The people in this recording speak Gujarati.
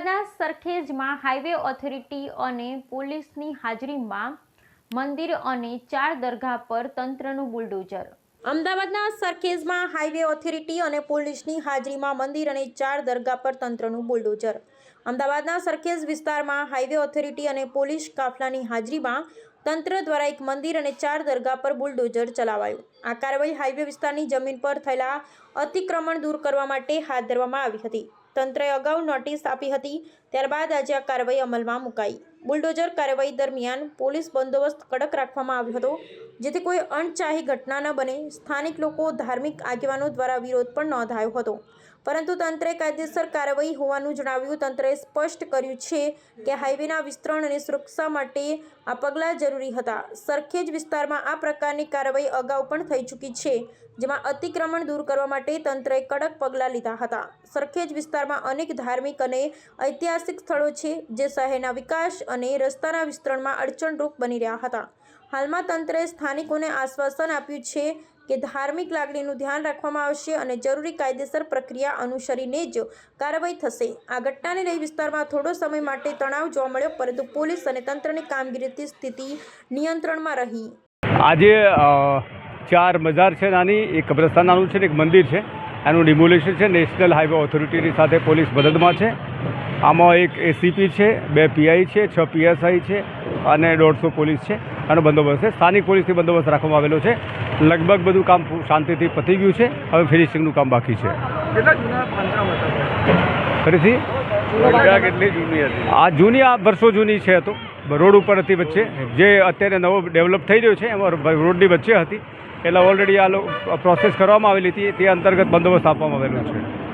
અમદાવાદના સરખેજમાં હાઈવે ઓથોરિટી અને પોલીસની હાજરીમાં મંદિર અને ચાર દરગાહ પર તંત્રનું બુલડોઝર. અમદાવાદના સરખેજમાં હાઈવે ઓથોરિટી અને પોલીસની હાજરીમાં મંદિર અને ચાર દરગાહ પર તંત્રનું બુલડોઝર. અમદાવાદના સરખેજ વિસ્તારમાં હાઈવે ઓથોરિટી અને પોલીસ કાફલાની હાજરીમાં તંત્ર દ્વારા એક મંદિર અને ચાર દરગાહ પર બુલડોઝર ચલાવાયું. આ કાર્યવાહી હાઈવે વિસ્તારની જમીન પર થયેલા અતિક્રમણ દૂર કરવા માટે હાથ ધરવામાં આવી હતી. તંત્રએ અગાઉ નોટિસ આપી હતી ત્યારબાદ આજે આ કાર્યવાહી અમલમાં મુકાઈ. બુલડોઝર કાર્યવાહી દરમિયાન પોલીસ બંદોબસ્ત કડક રાખવામાં આવ્યો હતો, જેથી કોઈ અણચાહી ઘટના ન બને. સ્થાનિક લોકો ધાર્મિક આગેવાનો દ્વારા વિરોધ પણ નોંધાયો હતો. પરંતુ તંત્રે કાયદેસર કાર્યવાહી હોવાનું જણાવ્યું. તંત્રએ સ્પષ્ટ કર્યું છે કે હાઈવેના વિસ્તરણ અને સુરક્ષા માટે આ પગલાં જરૂરી હતા. સરખેજ વિસ્તારમાં આ પ્રકારની કાર્યવાહી અગાઉ પણ થઈ ચૂકી છે, જેમાં અતિક્રમણ દૂર કરવા માટે તંત્રએ કડક પગલાં લીધા હતા. સરખેજ વિસ્તારમાં અનેક ધાર્મિક અને ઐતિહાસિક સ્થળો છે, જે શહેરના વિકાસ અને રસ્તાના વિસ્તરણમાં અડચણરૂપ બની રહ્યા હતા. હાલમાં તંત્રએ સ્થાનિકોને આશ્વાસન આપ્યું છે કે ધાર્મિક લાગણીનું ધ્યાન રાખવામાં આવશે અને જરૂરી કાયદેસર પ્રક્રિયા અનુસરીને જ કાર્યવાહી થશે. આ ઘટનાને લઈ વિસ્તારમાં થોડો સમય માટે તણાવ જોવા મળ્યો, પરંતુ પોલીસ અને તંત્રની કામગીરીથી સ્થિતિ નિયંત્રણમાં રહી. આજે ચાર મજાર છે નાની, એક કબ્રસ્તાન છે ને એક મંદિર છે. એનું ડિમોલેશન છે, નેશનલ હાઈવે ઓથોરિટીની સાથે પોલીસ મદદમાં છે. આમાં એક એસીપી છે બે પીઆઈ છે છ પીએસઆઈ છે અને દોઢસો પોલીસ છે અને બંદોબસ્ત છે. સ્થાનિક પોલીસથી બંદોબસ્ત રાખવામાં આવેલો છે. લગભગ બધું કામ શાંતિથી પતી ગયું છે. હવે ફિનિશિંગનું કામ બાકી છે. ફરીથી? કેટલી જૂની હતી? આ જૂની આ વર્ષો જૂની છે તો. રોડ ઉપર હતી વચ્ચે. જે અત્યારે નવો ડેવલપ થઈ રહ્યો છે એમાં રોડની વચ્ચે હતી. એટલે ઓલરેડી આ પ્રોસેસ કરવામાં આવેલી હતી. તે અંતર્ગત બંદોબસ્ત આપવામાં આવેલો છે.